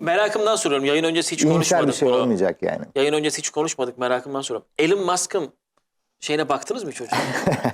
Merakımdan soruyorum. Yayın öncesi hiç İyimser konuşmadık bir şey bunu. olmayacak yani. Yayın öncesi hiç konuşmadık. Merakımdan soruyorum. Elon Musk'ın şeyine baktınız mı çocuğa?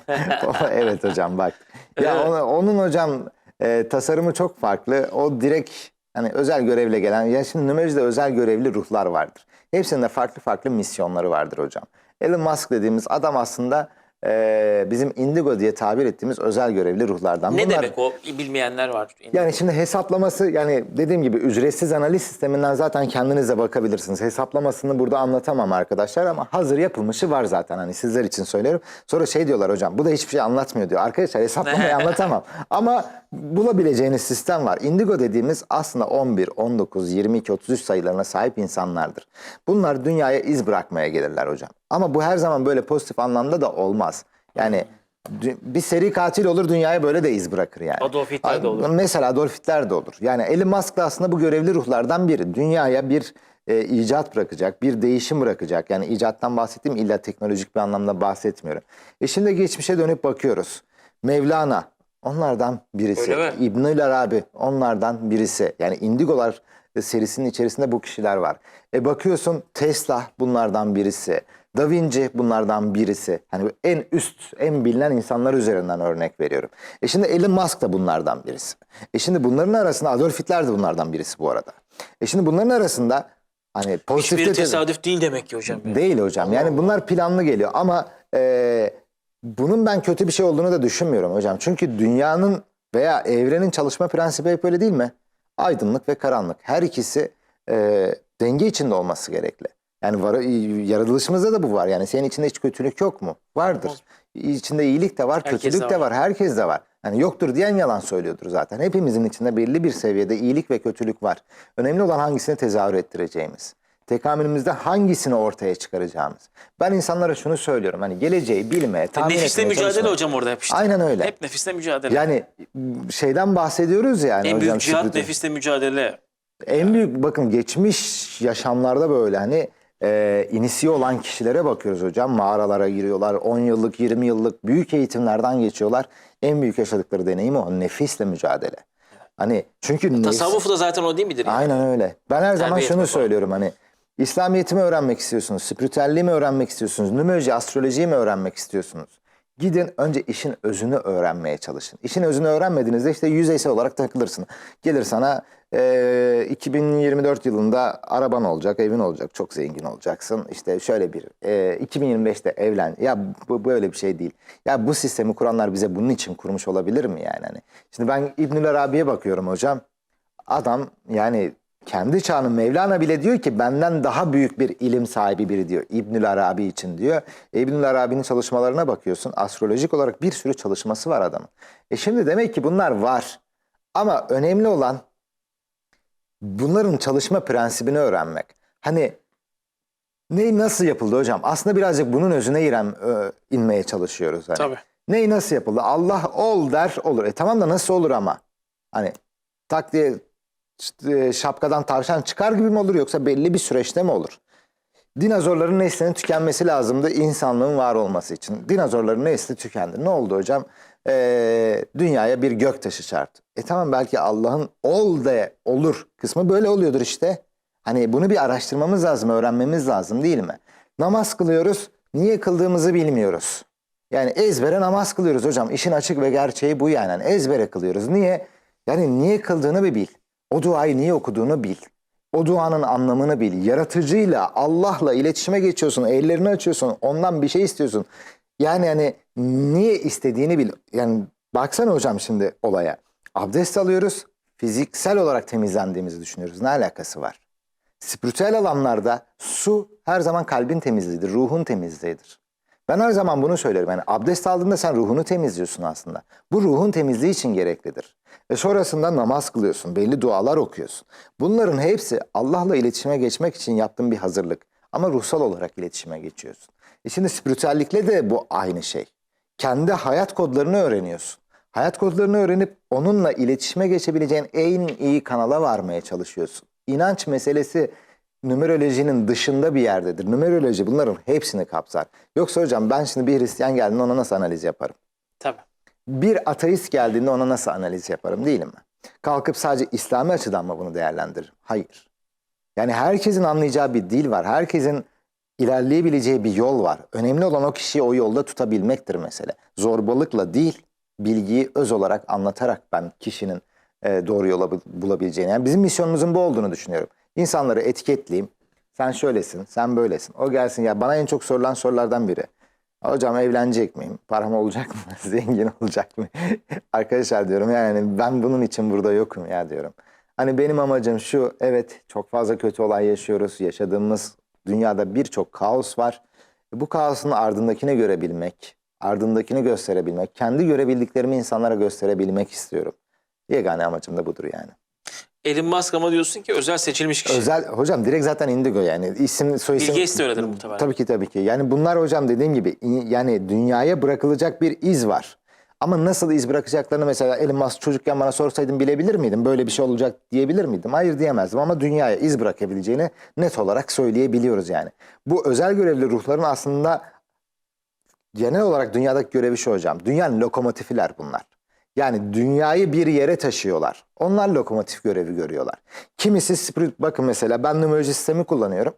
evet hocam bak. Ya Evet. onu- onun hocam e, tasarımı çok farklı. O direkt hani özel görevle gelen ya şimdi numerolojide özel görevli ruhlar vardır. Hepsinde farklı farklı misyonları vardır hocam. Elon Musk dediğimiz adam aslında e, bizim indigo diye tabir ettiğimiz özel görevli ruhlardan. ne Bunlar- demek o? Bilmeyenler var. Yani şimdi hesaplaması yani dediğim gibi ücretsiz analiz sisteminden zaten kendiniz de bakabilirsiniz. Hesaplamasını burada anlatamam arkadaşlar ama hazır yapılmışı var zaten hani sizler için söylüyorum. Sonra şey diyorlar hocam bu da hiçbir şey anlatmıyor diyor. Arkadaşlar hesaplamayı anlatamam ama bulabileceğiniz sistem var. Indigo dediğimiz aslında 11, 19, 22, 33 sayılarına sahip insanlardır. Bunlar dünyaya iz bırakmaya gelirler hocam. Ama bu her zaman böyle pozitif anlamda da olmaz. Yani bir seri katil olur dünyaya böyle de iz bırakır yani. Adolf Hitler de olur. Mesela Adolf Hitler de olur. Yani Elon Musk da aslında bu görevli ruhlardan biri. Dünyaya bir e, icat bırakacak, bir değişim bırakacak. Yani icattan bahsettiğim illa teknolojik bir anlamda bahsetmiyorum. E şimdi geçmişe dönüp bakıyoruz. Mevlana onlardan birisi. İbnül Arabi onlardan birisi. Yani Indigolar serisinin içerisinde bu kişiler var. E bakıyorsun Tesla bunlardan birisi. Da Vinci bunlardan birisi. Hani en üst, en bilinen insanlar üzerinden örnek veriyorum. E şimdi Elon Musk da bunlardan birisi. E şimdi bunların arasında Adolf Hitler de bunlardan birisi bu arada. E şimdi bunların arasında hani pozitifte Hiçbir tesadüf değil demek ki hocam. Değil hocam. Yani bunlar planlı geliyor ama e, bunun ben kötü bir şey olduğunu da düşünmüyorum hocam. Çünkü dünyanın veya evrenin çalışma prensibi hep öyle değil mi? Aydınlık ve karanlık. Her ikisi e, denge içinde olması gerekli. Yani var, yaratılışımızda da bu var. Yani senin içinde hiç kötülük yok mu? Vardır. İçinde iyilik de var, Herkes kötülük de de var. var. Herkes de var. Yani yoktur diyen yalan söylüyordur zaten. Hepimizin içinde belli bir seviyede iyilik ve kötülük var. Önemli olan hangisini tezahür ettireceğimiz. Tekamülümüzde hangisini ortaya çıkaracağımız. Ben insanlara şunu söylüyorum. Hani geleceği bilmeye, tahmin Nefisle etmeye mücadele çalışmaya- hocam orada hep işte. Aynen öyle. Hep nefisle mücadele. Yani şeyden bahsediyoruz yani en hocam. büyük cihat spiritüel- nefisle mücadele. en büyük bakın geçmiş yaşamlarda böyle hani e, inisiye olan kişilere bakıyoruz hocam. Mağaralara giriyorlar. 10 yıllık 20 yıllık büyük eğitimlerden geçiyorlar. En büyük yaşadıkları deneyim o. Nefisle mücadele. Hani çünkü nefs- Tasavvuf da zaten o değil midir? yani? Aynen öyle. Ben her zaman Terbiye şunu etme falan. söylüyorum hani İslamiyet'i mi öğrenmek istiyorsunuz? Spiritüelliği mi öğrenmek istiyorsunuz? Nümoloji, astrolojiyi mi öğrenmek istiyorsunuz? Gidin önce işin özünü öğrenmeye çalışın. İşin özünü öğrenmediğinizde işte yüzeysel olarak takılırsın. Gelir sana eee, 2024 yılında araban olacak, evin olacak, çok zengin olacaksın. İşte şöyle bir eee, 2025'te evlen. Ya bu böyle bir şey değil. Ya bu sistemi kuranlar bize bunun için kurmuş olabilir mi yani? Hani şimdi ben İbnül Arabi'ye bakıyorum hocam. Adam yani kendi çağının Mevlana bile diyor ki benden daha büyük bir ilim sahibi biri diyor İbnül Arabi için diyor. E, İbnül Arabi'nin çalışmalarına bakıyorsun astrolojik olarak bir sürü çalışması var adamın. E şimdi demek ki bunlar var ama önemli olan bunların çalışma prensibini öğrenmek. Hani ne nasıl yapıldı hocam? Aslında birazcık bunun özüne İrem, ö, inmeye çalışıyoruz. Hani. Tabii. Ney nasıl yapıldı? Allah ol der olur. E tamam da nasıl olur ama? Hani tak diye şapkadan tavşan çıkar gibi mi olur yoksa belli bir süreçte mi olur? Dinozorların neslinin tükenmesi lazımdı insanlığın var olması için. Dinozorların nesli tükendi. Ne oldu hocam? Ee, dünyaya bir göktaşı çarptı. E tamam belki Allah'ın ol de olur kısmı böyle oluyordur işte. Hani bunu bir araştırmamız lazım, öğrenmemiz lazım değil mi? Namaz kılıyoruz, niye kıldığımızı bilmiyoruz. Yani ezbere namaz kılıyoruz hocam. İşin açık ve gerçeği bu yani. Yani ezbere kılıyoruz. Niye? Yani niye kıldığını bir bil. O duayı niye okuduğunu bil. O duanın anlamını bil. Yaratıcıyla, Allah'la iletişime geçiyorsun. Ellerini açıyorsun. Ondan bir şey istiyorsun. Yani hani niye istediğini bil. Yani baksana hocam şimdi olaya. Abdest alıyoruz. Fiziksel olarak temizlendiğimizi düşünüyoruz. Ne alakası var? Spiritüel alanlarda su her zaman kalbin temizliğidir, ruhun temizliğidir. Ben her zaman bunu söylerim. Yani abdest aldığında sen ruhunu temizliyorsun aslında. Bu ruhun temizliği için gereklidir. Ve sonrasında namaz kılıyorsun, belli dualar okuyorsun. Bunların hepsi Allah'la iletişime geçmek için yaptığın bir hazırlık. Ama ruhsal olarak iletişime geçiyorsun. E şimdi spiritüellikle de bu aynı şey. Kendi hayat kodlarını öğreniyorsun. Hayat kodlarını öğrenip onunla iletişime geçebileceğin en iyi kanala varmaya çalışıyorsun. İnanç meselesi numerolojinin dışında bir yerdedir. Numeroloji bunların hepsini kapsar. Yoksa hocam ben şimdi bir Hristiyan geldiğinde ona nasıl analiz yaparım? Tabii. Bir ateist geldiğinde ona nasıl analiz yaparım değil mi? Kalkıp sadece İslami açıdan mı bunu değerlendiririm? Hayır. Yani herkesin anlayacağı bir dil var. Herkesin ilerleyebileceği bir yol var. Önemli olan o kişiyi o yolda tutabilmektir mesele. Zorbalıkla değil, bilgiyi öz olarak anlatarak ben kişinin e, doğru yola bul- bulabileceğini. Yani bizim misyonumuzun bu olduğunu düşünüyorum. İnsanları etiketleyeyim. Sen şöylesin, sen böylesin. O gelsin ya bana en çok sorulan sorulardan biri. Hocam evlenecek miyim? Param olacak mı? Zengin olacak mı? Arkadaşlar diyorum yani ben bunun için burada yokum ya diyorum. Hani benim amacım şu evet çok fazla kötü olay yaşıyoruz. Yaşadığımız dünyada birçok kaos var. Bu kaosun ardındakini görebilmek, ardındakini gösterebilmek, kendi görebildiklerimi insanlara gösterebilmek istiyorum. Yegane amacım da budur yani. Elon Musk ama diyorsun ki özel seçilmiş kişi. Özel hocam direkt zaten indigo yani isim soy isim. Bill Gates de öyledir muhtemelen. Tabii ki tabii ki. Yani bunlar hocam dediğim gibi yani dünyaya bırakılacak bir iz var. Ama nasıl iz bırakacaklarını mesela Elon Musk çocukken bana sorsaydın bilebilir miydim? Böyle bir şey olacak diyebilir miydim? Hayır diyemezdim ama dünyaya iz bırakabileceğini net olarak söyleyebiliyoruz yani. Bu özel görevli ruhların aslında genel olarak dünyadaki görevi şu hocam. Dünyanın lokomotifiler bunlar. Yani dünyayı bir yere taşıyorlar. Onlar lokomotif görevi görüyorlar. Kimisi spirit bakın mesela ben numeroloji sistemi kullanıyorum.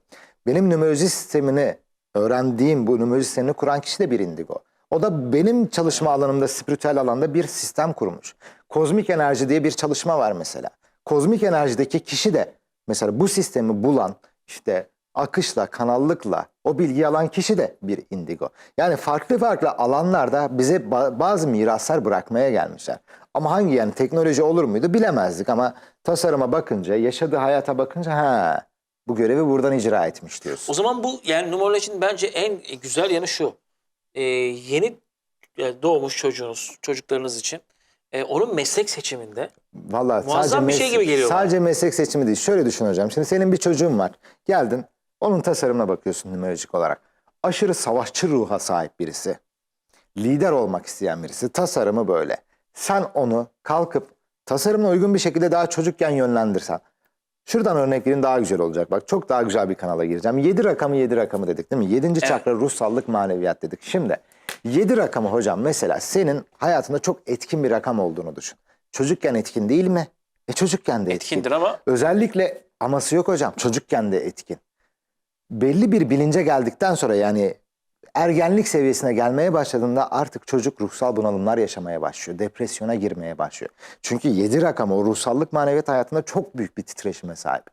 Benim numeroloji sistemini öğrendiğim bu numeroloji sistemini kuran kişi de bir indigo. O da benim çalışma alanımda spiritüel alanda bir sistem kurmuş. Kozmik enerji diye bir çalışma var mesela. Kozmik enerjideki kişi de mesela bu sistemi bulan işte akışla, kanallıkla o bilgiyi alan kişi de bir indigo. Yani farklı farklı alanlarda bize ba- bazı miraslar bırakmaya gelmişler. Ama hangi yani teknoloji olur muydu bilemezdik ama tasarıma bakınca, yaşadığı hayata bakınca ha bu görevi buradan icra etmiş diyorsun. O zaman bu yani numerolojinin bence en güzel yanı şu. Ee, yeni yani doğmuş çocuğunuz, çocuklarınız için e, onun meslek seçiminde Vallahi Muazzam sadece bir şey gibi geliyor bana. Sadece meslek seçimi değil. Şöyle düşün hocam. Şimdi senin bir çocuğun var. Geldin onun tasarımına bakıyorsun numerolojik olarak. Aşırı savaşçı ruha sahip birisi. Lider olmak isteyen birisi. Tasarımı böyle. Sen onu kalkıp tasarımına uygun bir şekilde daha çocukken yönlendirsen. Şuradan örnek vereyim daha güzel olacak. Bak çok daha güzel bir kanala gireceğim. 7 rakamı 7 rakamı dedik değil mi? 7. çakra ruhsallık maneviyat dedik. Şimdi 7 rakamı hocam mesela senin hayatında çok etkin bir rakam olduğunu düşün. Çocukken etkin değil mi? E çocukken de etkin. etkindir ama Özellikle aması yok hocam. Çocukken de etkin. Belli bir bilince geldikten sonra yani ergenlik seviyesine gelmeye başladığında artık çocuk ruhsal bunalımlar yaşamaya başlıyor. Depresyona girmeye başlıyor. Çünkü 7 rakam o ruhsallık maneviyat hayatında çok büyük bir titreşime sahip.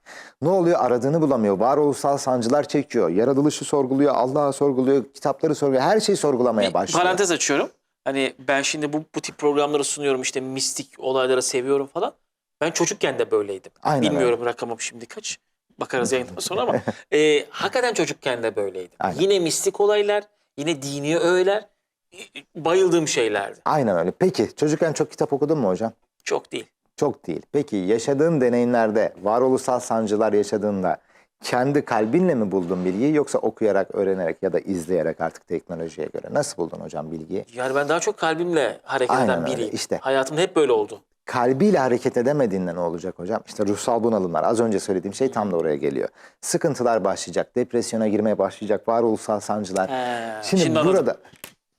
Ne oluyor? Aradığını bulamıyor. Varoluşsal sancılar çekiyor. Yaratılışı sorguluyor. Allah'ı sorguluyor. Kitapları sorguluyor. Her şeyi sorgulamaya bir başlıyor. parantez açıyorum. Hani ben şimdi bu, bu tip programları sunuyorum işte mistik olayları seviyorum falan. Ben çocukken de böyleydim. Aynen Bilmiyorum rakamım şimdi kaç. Bakarız yayından sonra ama e, hakikaten çocukken de böyleydim. Aynen. Yine mistik olaylar, yine dini öğeler e, bayıldığım şeylerdi. Aynen öyle. Peki çocukken çok kitap okudun mu hocam? Çok değil. Çok değil. Peki yaşadığın deneyimlerde varoluşsal sancılar yaşadığında kendi kalbinle mi buldun bilgiyi yoksa okuyarak, öğrenerek ya da izleyerek artık teknolojiye göre nasıl buldun hocam bilgiyi? Yani ben daha çok kalbimle hareket eden öyle, biriyim. işte. Hayatım hep böyle oldu. Kalbiyle hareket edemediğinde ne olacak hocam? İşte ruhsal bunalımlar. Az önce söylediğim şey tam da oraya geliyor. Sıkıntılar başlayacak, depresyona girmeye başlayacak, varoluşsal sancılar. He, Şimdi, şimdi anladım. burada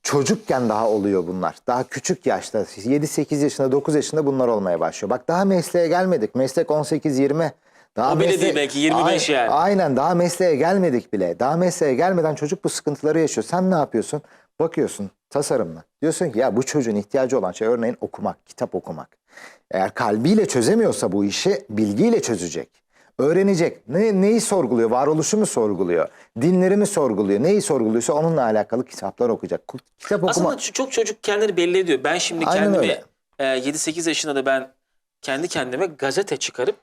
çocukken daha oluyor bunlar. Daha küçük yaşta 7-8 yaşında 9 yaşında bunlar olmaya başlıyor. Bak daha mesleğe gelmedik. Meslek 18-20. Daha O bile değil belki, 25 yani. Aynen daha mesleğe gelmedik bile. Daha mesleğe gelmeden çocuk bu sıkıntıları yaşıyor. Sen ne yapıyorsun? Bakıyorsun tasarımla. Diyorsun ki ya bu çocuğun ihtiyacı olan şey örneğin okumak, kitap okumak. Eğer kalbiyle çözemiyorsa bu işi bilgiyle çözecek. Öğrenecek. Ne, neyi sorguluyor? Varoluşu mu sorguluyor? Dinleri mi sorguluyor? Neyi sorguluyorsa onunla alakalı kitaplar okuyacak. Ku- Kitap okuma. Aslında çok çocuk kendini belli ediyor. Ben şimdi Aynen kendimi öyle. e, 7-8 yaşında da ben kendi kendime gazete çıkarıp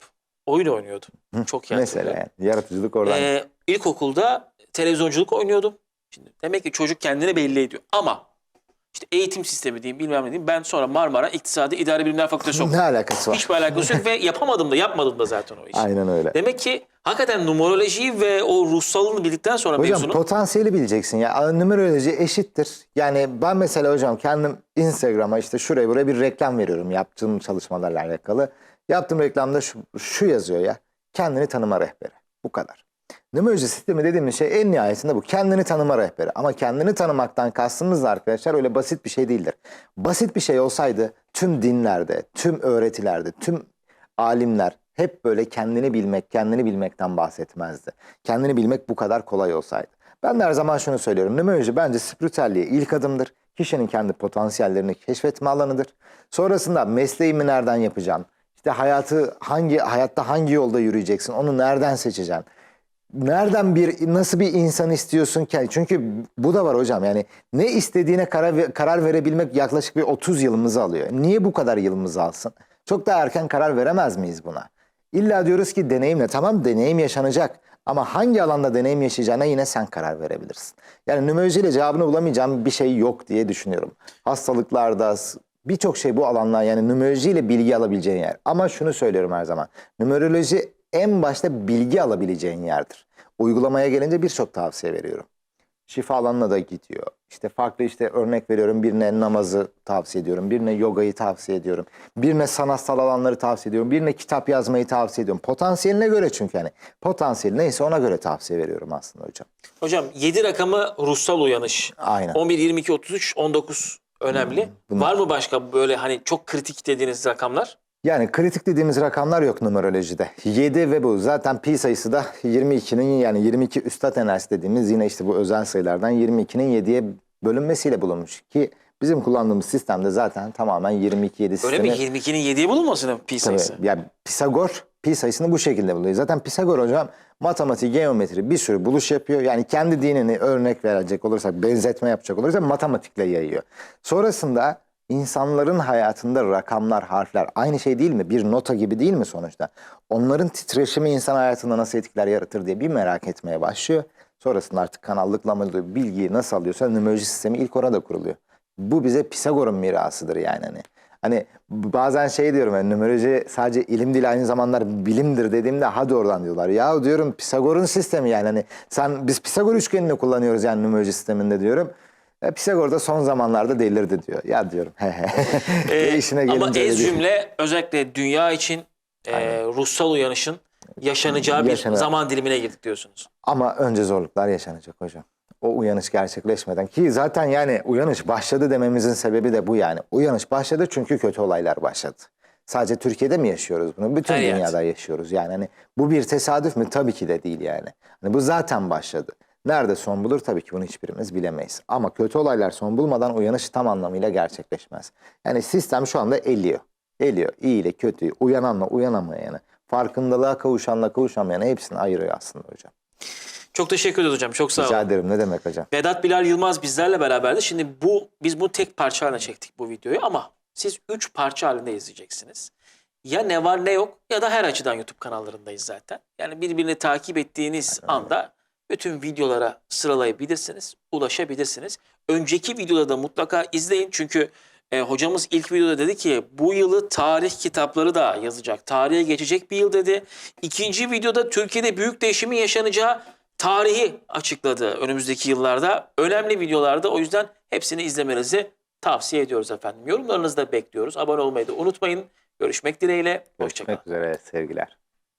oyun oynuyordum. Çok iyi Mesela yani. Yaratıcılık oradan. Ee, ilkokulda televizyonculuk oynuyordum. Şimdi demek ki çocuk kendini belli ediyor. Ama işte eğitim sistemi diyeyim bilmem ne diyeyim. Ben sonra Marmara İktisadi İdari Bilimler Fakültesi okudum. ne alakası var? Hiçbir alakası yok ve yapamadım da yapmadım da zaten o işi. Aynen öyle. Demek ki hakikaten numerolojiyi ve o ruhsallığını bildikten sonra Hocam mevzunun potansiyeli bileceksin ya. Numeroloji eşittir. Yani ben mesela hocam kendim Instagram'a işte şuraya buraya bir reklam veriyorum yaptığım çalışmalarla alakalı. Yaptığım reklamda şu, şu yazıyor ya. Kendini tanıma rehberi. Bu kadar. Numeroloji sistemi dediğimiz şey en nihayetinde bu. Kendini tanıma rehberi. Ama kendini tanımaktan kastımız da arkadaşlar öyle basit bir şey değildir. Basit bir şey olsaydı tüm dinlerde, tüm öğretilerde, tüm alimler hep böyle kendini bilmek, kendini bilmekten bahsetmezdi. Kendini bilmek bu kadar kolay olsaydı. Ben de her zaman şunu söylüyorum. Numeroloji bence spiritüelliğe ilk adımdır. Kişinin kendi potansiyellerini keşfetme alanıdır. Sonrasında mesleğimi nereden yapacağım? İşte hayatı hangi hayatta hangi yolda yürüyeceksin? Onu nereden seçeceksin? Nereden bir nasıl bir insan istiyorsun ki? Çünkü bu da var hocam. Yani ne istediğine karar karar verebilmek yaklaşık bir 30 yılımızı alıyor. Niye bu kadar yılımızı alsın? Çok daha erken karar veremez miyiz buna? İlla diyoruz ki deneyimle. Tamam deneyim yaşanacak. Ama hangi alanda deneyim yaşayacağına yine sen karar verebilirsin. Yani numerolojiyle cevabını bulamayacağım bir şey yok diye düşünüyorum. Hastalıklarda birçok şey bu alanlar yani numerolojiyle bilgi alabileceğin yer. Ama şunu söylüyorum her zaman. Numeroloji en başta bilgi alabileceğin yerdir. Uygulamaya gelince birçok tavsiye veriyorum. Şifa alanına da gidiyor. İşte farklı işte örnek veriyorum. Birine namazı tavsiye ediyorum. Birine yogayı tavsiye ediyorum. Birine sanatsal alanları tavsiye ediyorum. Birine kitap yazmayı tavsiye ediyorum. Potansiyeline göre çünkü hani. Potansiyeli neyse ona göre tavsiye veriyorum aslında hocam. Hocam 7 rakamı ruhsal uyanış. Aynen. 11, 22, 33, 19 önemli. bunlar- Var mı başka böyle hani çok kritik dediğiniz rakamlar? Yani kritik dediğimiz rakamlar yok numerolojide. 7 ve bu. Zaten pi sayısı da 22'nin yani 22 üstad enerjisi dediğimiz yine işte bu özel sayılardan 22'nin 7'ye bölünmesiyle bulunmuş. Ki bizim kullandığımız sistemde zaten tamamen 22 7 Öyle sistemi. mi? 22'nin 7'ye bulunması pi Tabii, sayısı? yani Pisagor pi sayısını bu şekilde buluyor. Zaten Pisagor hocam matematik, geometri bir sürü buluş yapıyor. Yani kendi dinini örnek verecek olursak, benzetme yapacak olursak matematikle yayıyor. Sonrasında insanların hayatında rakamlar, harfler aynı şey değil mi? Bir nota gibi değil mi sonuçta? Onların titreşimi insan hayatında nasıl etkiler yaratır diye bir merak etmeye başlıyor. Sonrasında artık kanallıkla aldığı bilgiyi nasıl alıyorsa numeroloji sistemi ilk orada kuruluyor. Bu bize Pisagor'un mirasıdır yani hani. Hani bazen şey diyorum yani numeroloji sadece ilim değil aynı zamanlar bilimdir dediğimde hadi oradan diyorlar. Ya diyorum Pisagor'un sistemi yani hani sen biz Pisagor üçgenini kullanıyoruz yani numeroloji sisteminde diyorum. E, Pisagor da son zamanlarda delirdi diyor. Ya diyorum he he. Ee, İşine ama öyle ez değil. cümle özellikle dünya için e, ruhsal uyanışın yaşanacağı bir Yaşana- zaman dilimine girdik diyorsunuz. Ama önce zorluklar yaşanacak hocam. O uyanış gerçekleşmeden ki zaten yani uyanış başladı dememizin sebebi de bu yani. Uyanış başladı çünkü kötü olaylar başladı. Sadece Türkiye'de mi yaşıyoruz bunu? Bütün Her yerde. dünyada yaşıyoruz. Yani hani bu bir tesadüf mü? Tabii ki de değil yani. Hani bu zaten başladı. Nerede son bulur tabii ki bunu hiçbirimiz bilemeyiz. Ama kötü olaylar son bulmadan uyanış tam anlamıyla gerçekleşmez. Yani sistem şu anda eliyor. Eliyor. İyi ile kötüyü, uyananla uyanamayanı, farkındalığa kavuşanla kavuşamayanı hepsini ayırıyor aslında hocam. Çok teşekkür ederiz hocam. Çok sağ Rica olun. ederim ne demek hocam. Vedat Bilal Yılmaz bizlerle beraberdi. Şimdi bu biz bu tek parça haline çektik bu videoyu ama siz üç parça halinde izleyeceksiniz. Ya ne var ne yok ya da her açıdan YouTube kanallarındayız zaten. Yani birbirini takip ettiğiniz anda bütün videolara sıralayabilirsiniz, ulaşabilirsiniz. Önceki videoları da mutlaka izleyin çünkü e, hocamız ilk videoda dedi ki bu yılı tarih kitapları da yazacak. Tarihe geçecek bir yıl dedi. İkinci videoda Türkiye'de büyük değişimin yaşanacağı tarihi açıkladı önümüzdeki yıllarda. Önemli videolarda o yüzden hepsini izlemenizi tavsiye ediyoruz efendim. Yorumlarınızı da bekliyoruz. Abone olmayı da unutmayın. Görüşmek dileğiyle. Hoşçakalın. Görüşmek üzere sevgiler.